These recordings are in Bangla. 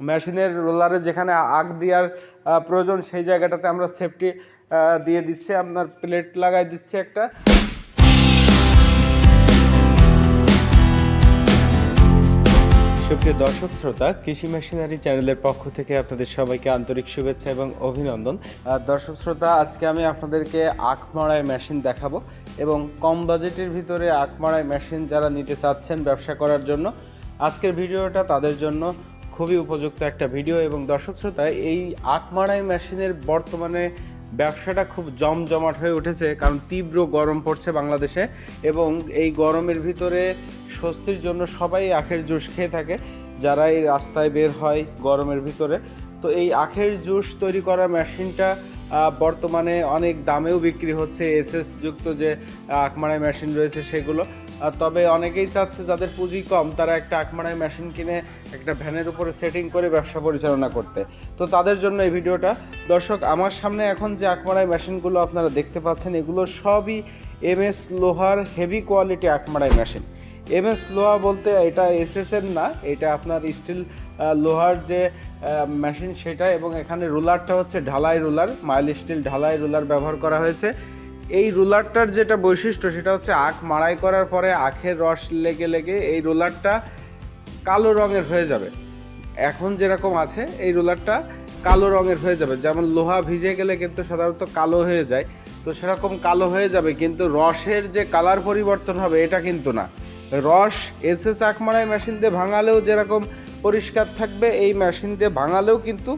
মেশিনের রোলারে যেখানে আগ দেওয়ার প্রয়োজন, সেই জায়গাটাতে আমরা সেফটি দিয়ে দিচ্ছি। আপনার প্লেট লাগাই দিচ্ছি একটা। সুপ্রিয় দর্শক, শ্রোতা, কৃষি মেশিনারি চ্যানেলের পক্ষ থেকে আপনাদের সবাইকে আন্তরিক শুভেচ্ছা এবং অভিনন্দন। দর্শক, শ্রোতা, আজকে আমি আপনাদেরকে আখ মারাই মেশিন দেখাবো এবং কম বাজেটের ভিতরে আখ মারাই মেশিন যারা নিতে চাচ্ছেন ব্যবসা করার জন্য, আজকের ভিডিওটা তাদের জন্য খুবই উপযুক্ত একটা ভিডিও এবং দর্শক শ্রোতা, এই আখ মারাই মেশিনের বর্তমানে ব্যবসাটা খুব জমজমাট হয়ে উঠেছে, কারণ তীব্র গরম পড়ছে বাংলাদেশে এবং এই গরমের ভিতরে স্বস্তির জন্য সবাই আখের জুস খেয়ে থাকে যারা এই রাস্তায় বের হয় গরমের ভিতরে। তো এই আখের জুস তৈরি করা মেশিনটা বর্তমানে অনেক দামেও বিক্রি হচ্ছে, এসএস যুক্ত যে আখমারাই মেশিন রয়েছে সেগুলো। তবে অনেকেই চাচ্ছে যাদের পুঁজি কম, তারা একটা আখমারাই মেশিন কিনে একটা ভ্যানের উপরে সেটিং করে ব্যবসা পরিচালনা করতে। তো তাদের জন্য এই ভিডিওটা। দর্শক, আমার সামনে এখন যে আখমারাই মেশিনগুলো আপনারা দেখতে পাচ্ছেন, এগুলো সবই এমএস লোহার হেভি কোয়ালিটি আখমারাই মেশিন এমএস লোহা বলতে এটা এসএস এর না, এটা আপনার স্টিল লোহার যে মেশিন সেটা এবং এখানে রুলারটা হচ্ছে ঢালাই রুলার মাইল স্টিল ঢালাই রুলার ব্যবহার করা হয়েছে। এই রুলারটার যেটা বৈশিষ্ট্য সেটা হচ্ছে আখ মাড়াই করার পরে আখের রস লেগে লেগে এই রুলারটা কালো রঙের হয়ে যাবে। এখন যেরকম আছে, এই রোলারটা কালো রঙের হয়ে যাবে। যেমন লোহা ভিজে গেলে কিন্তু সাধারণত কালো হয়ে যায়, তো সেরকম কালো হয়ে যাবে, কিন্তু রসের যে কালার পরিবর্তন হবে, এটা কিন্তু না। রস, এসএস আখমারাই মেশিন দিয়ে ভাঙালেও যেরকম পরিষ্কার থাকবে, এই মেশিন দিয়ে ভাঙালেও কিন্তু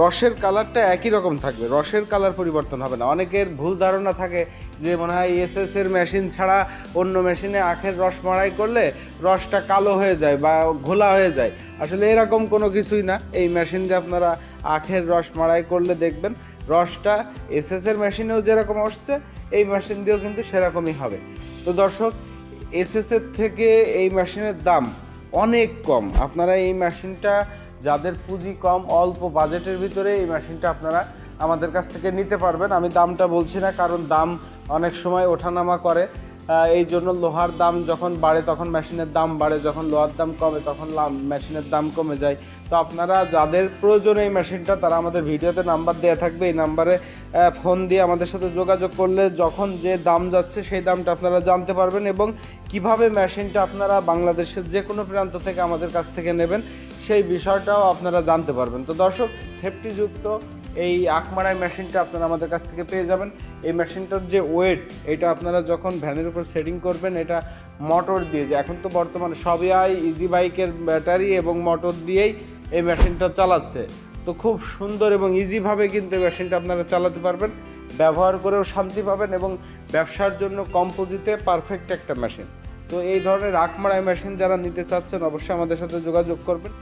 রসের কালারটা একই রকম থাকবে। রসের কালার পরিবর্তন হবে না। অনেকের ভুল ধারণা থাকে যে মনে হয় এসএস এর মেশিন ছাড়া অন্য মেশিনে আখের রস মাড়াই করলে রসটা কালো হয়ে যায় বা ঘোলা হয়ে যায়। আসলে এরকম কোনো কিছুই না। এই মেশিন দিয়ে আপনারা আখের রস মাড়াই করলে দেখবেন রসটা এসএস এর মেশিনেও যেরকম আসছে, এই মেশিন দিয়েও কিন্তু সেরকমই হবে। তো দর্শক এসএস এর থেকে এই মেশিনের দাম অনেক কম। আপনারা এই মেশিনটা যাদের পুঁজি কম, অল্প বাজেটের ভিতরে এই মেশিনটা আপনারা আমাদের কাছ থেকে নিতে পারবেন। আমি দামটা বলছি না, কারণ দাম অনেক সময় ওঠানামা করে। এই জন্য লোহার দাম যখন বাড়ে, তখন মেশিনের দাম বাড়ে। যখন লোহার দাম কমে, তখন মেশিনের দাম কমে যায়। তো আপনারা যাদের প্রয়োজন এই মেশিনটা, তারা আমাদের ভিডিওতে নাম্বার দেওয়া থাকবে। এই নাম্বারে ফোন দিয়ে আমাদের সাথে যোগাযোগ করলে যখন যে দাম যাচ্ছে, সেই দামটা আপনারা জানতে পারবেন এবং কীভাবে মেশিনটা আপনারা বাংলাদেশের যে কোনো প্রান্ত থেকে আমাদের কাছ থেকে নেবেন, সেই বিষয়টাও আপনারা জানতে পারবেন। তো দর্শক সেফটিযুক্ত এই আখমারাই মেশিনটা আপনারা আমাদের কাছ থেকে পেয়ে যাবেন। এই মেশিনটার যে ওয়েট এটা আপনারা যখন ভ্যানের উপর সেটিং করবেন, এটা মোটর দিয়ে যে এখন তো বর্তমানে সবই ইজি বাইকের ব্যাটারি এবং মোটর দিয়েই এই মেশিনটা চালাচ্ছে। তো খুব সুন্দর এবং ইজিভাবে কিন্তু মেশিনটা আপনারা চালাতে পারবেন, ব্যবহার করেও শান্তি পাবেন এবং ব্যবসার জন্য কম পুঁজিতে পারফেক্ট একটা মেশিন তো এই ধরনের আখমারাই মেশিন যারা নিতে চাচ্ছেন, অবশ্যই আমাদের সাথে যোগাযোগ করবেন।